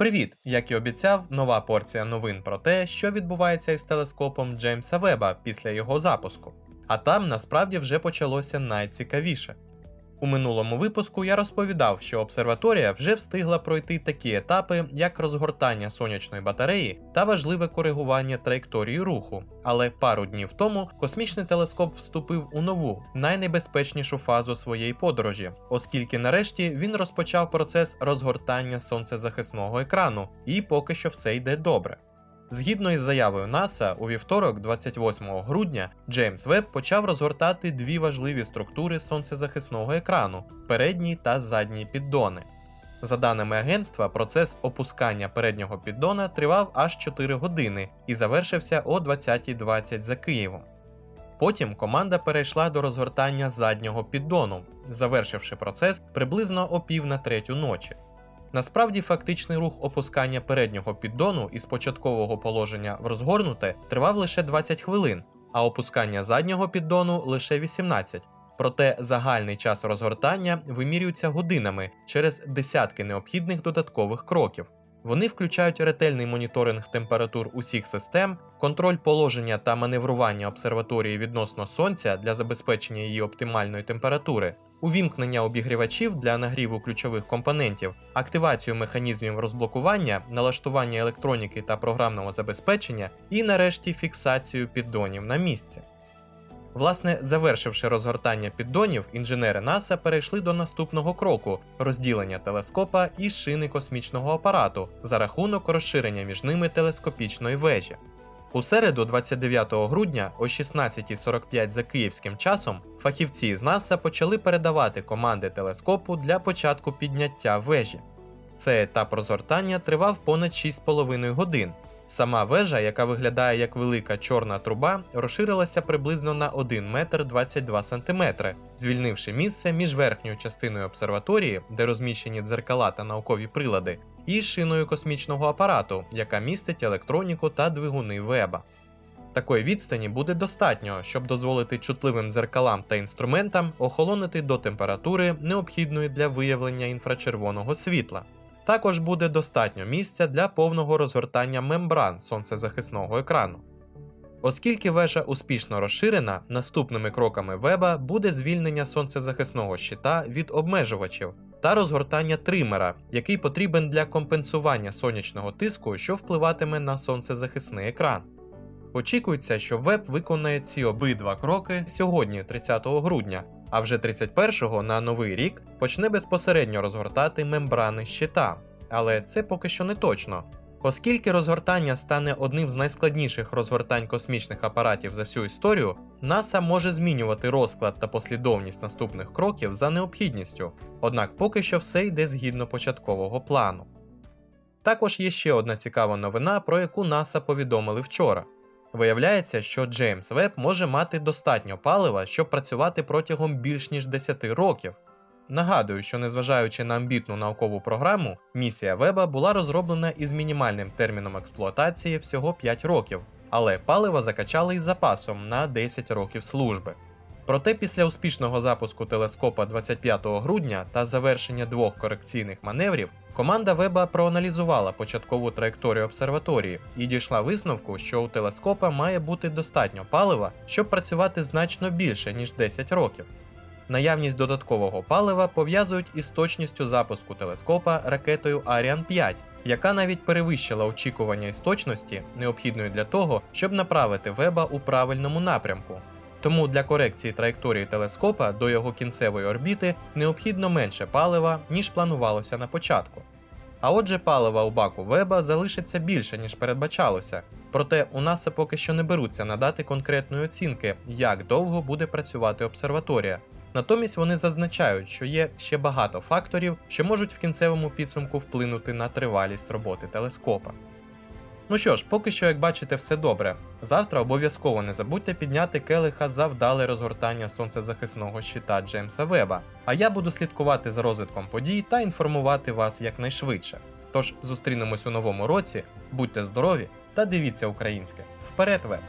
Привіт! Як і обіцяв, нова порція новин про те, що відбувається із телескопом Джеймса Веба після його запуску. А там насправді вже почалося найцікавіше. У минулому випуску я розповідав, що обсерваторія вже встигла пройти такі етапи, як розгортання сонячної батареї та важливе коригування траєкторії руху. Але пару днів тому космічний телескоп вступив у нову, найнебезпечнішу фазу своєї подорожі, оскільки нарешті він розпочав процес розгортання сонцезахисного екрану, і поки що все йде добре. Згідно із заявою НАСА, у вівторок, 28 грудня, Джеймс Веб почав розгортати дві важливі структури сонцезахисного екрану передній та задній піддони. За даними агентства, процес опускання переднього піддона тривав аж 4 години і завершився о 20.20 за Києвом. Потім команда перейшла до розгортання заднього піддону, завершивши процес приблизно о пів на третю ночі. Насправді, фактичний рух опускання переднього піддону із початкового положення в розгорнуте тривав лише 20 хвилин, а опускання заднього піддону лише 18. Проте загальний час розгортання вимірюється годинами через десятки необхідних додаткових кроків. Вони включають ретельний моніторинг температур усіх систем, контроль положення та маневрування обсерваторії відносно сонця для забезпечення її оптимальної температури, увімкнення обігрівачів для нагріву ключових компонентів, активацію механізмів розблокування, налаштування електроніки та програмного забезпечення і, нарешті, фіксацію піддонів на місці. Власне, завершивши розгортання піддонів, інженери НАСА перейшли до наступного кроку розділення телескопа і шини космічного апарату за рахунок розширення між ними телескопічної вежі. У середу, 29 грудня о 16.45 за київським часом, фахівці з НАСА почали передавати команди телескопу для початку підняття вежі. Цей етап розгортання тривав понад 6,5 годин. Сама вежа, яка виглядає як велика чорна труба, розширилася приблизно на 1 метр 22 сантиметри, звільнивши місце між верхньою частиною обсерваторії, де розміщені дзеркала та наукові прилади, і шиною космічного апарату, яка містить електроніку та двигуни веба. Такої відстані буде достатньо, щоб дозволити чутливим дзеркалам та інструментам охолонити до температури, необхідної для виявлення інфрачервоного світла. Також буде достатньо місця для повного розгортання мембран сонцезахисного екрану. Оскільки вежа успішно розширена, наступними кроками веба буде звільнення сонцезахисного щита від обмежувачів та розгортання тримера, який потрібен для компенсування сонячного тиску, що впливатиме на сонцезахисний екран. Очікується, що веб виконає ці обидва кроки сьогодні, 30 грудня, а вже 31-го на новий рік почне безпосередньо розгортати мембрани щита. Але це поки що не точно. Оскільки розгортання стане одним з найскладніших розгортань космічних апаратів за всю історію, НАСА може змінювати розклад та послідовність наступних кроків за необхідністю, однак поки що все йде згідно початкового плану. Також є ще одна цікава новина, про яку НАСА повідомили вчора. Виявляється, що Джеймс Веб може мати достатньо палива, щоб працювати протягом більш ніж 10 років. Нагадую, що незважаючи на амбітну наукову програму, місія Веба була розроблена із мінімальним терміном експлуатації всього 5 років, але палива закачали із запасом на 10 років служби. Проте після успішного запуску телескопа 25 грудня та завершення двох корекційних маневрів, команда Веба проаналізувала початкову траєкторію обсерваторії і дійшла висновку, що у телескопа має бути достатньо палива, щоб працювати значно більше ніж 10 років. Наявність додаткового палива пов'язують із точністю запуску телескопа ракетою Ariane 5, яка навіть перевищила очікування із точності, необхідної для того, щоб направити веба у правильному напрямку. Тому для корекції траєкторії телескопа до його кінцевої орбіти необхідно менше палива, ніж планувалося на початку. А отже, палива у баку веба залишиться більше, ніж передбачалося. Проте у НАСА поки що не беруться надати конкретної оцінки, як довго буде працювати обсерваторія. Натомість вони зазначають, що є ще багато факторів, що можуть в кінцевому підсумку вплинути на тривалість роботи телескопа. Ну що ж, поки що, як бачите, все добре. Завтра обов'язково не забудьте підняти келиха за вдале розгортання сонцезахисного щита Джеймса Веба. А я буду слідкувати за розвитком подій та інформувати вас якнайшвидше. Тож зустрінемось у новому році, будьте здорові та дивіться українське. Вперед, веб!